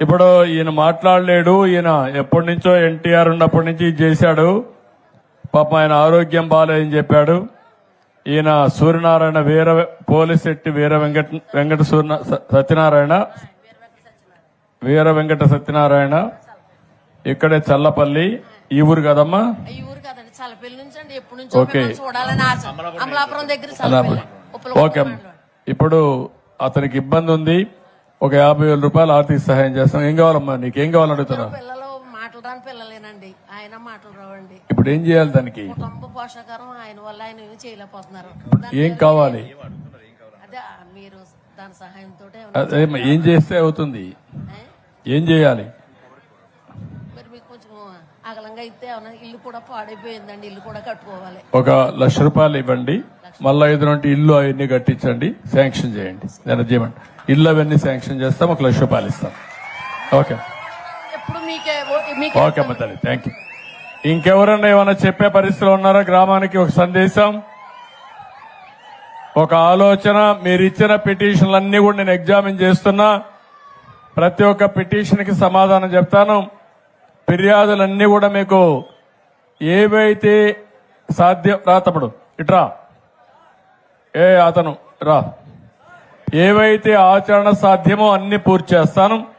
ఇప్పుడు ఈయన మాట్లాడలేడు ఈయన ఎప్పటి నుంచో ఎన్టీఆర్ ఉన్నప్పటి నుంచి చేశాడు. పాపం ఆయన ఆరోగ్యం బాగాలేదని చెప్పాడు. ఈయన సూర్యనారాయణ వీర పోలిశెట్టి వీర వెంకట వెంకట సూర్య సత్యనారాయణ వీర వెంకట సత్యనారాయణ ఇక్కడే చల్లపల్లి ఈ ఊరు కదమ్మా? ఓకే. ఓకే. ఇప్పుడు అతనికి ఇబ్బంది ఉంది. ఒక యాభై వేల రూపాయలు ఆర్థిక సహాయం చేస్తాం. ఏం కావాలమ్మా నీకేం? కావాలని అడుగుతున్నా పిల్లలు మాటలు రాని పిల్లలేనండి. ఆయన మాటలు రావండి ఇప్పుడు ఏం చేయాలి దానికి? కుటుంబ పోషకారం ఆయన వల్ల ఆయన ఏమీ చేయలేకపోతున్నారు. ఏం కావాలి? అదే మీరు దాని సహాయంతో ఏం చేస్తే అవుతుంది? ఏం? చేయాలి? మరి మీకు కొంచెం అగలంగా అయితే ఇల్లు కూడా పాడైపోయిందండి. ఇల్లు కూడా కట్టుకోవాలి. ఒక లక్ష రూపాయలు ఇవ్వండి. మళ్ళా ఐదు నుండి ఇల్లు అవన్నీ కట్టించండి శాంక్షన్ చేయండి. చేయమండి ఇల్లు అవన్నీ శాంక్షన్ చేస్తాం ఒక లక్ష రూపాయలు ఇస్తాం. ఓకే. ఓకే అమ్మ తల్లి థ్యాంక్ యూ ఇంకెవరన్నా ఏమైనా చెప్పే పరిస్థితిలో ఉన్నారా? గ్రామానికి ఒక సందేశం. ఒక ఆలోచన మీరు ఇచ్చిన పిటిషన్లన్నీ కూడా నేను ఎగ్జామిన్ చేస్తున్నా. ప్రతి ఒక్క పిటిషన్కి సమాధానం చెప్తాను. ఫిర్యాదులన్నీ కూడా మీకు ఏవైతే సాధ్యం రా తమ్ముడు ఇట్రా. ఏ అతను? రా. ఏవైతే ఆచరణ సాధ్యమో అన్ని పూర్తి చేస్తాను.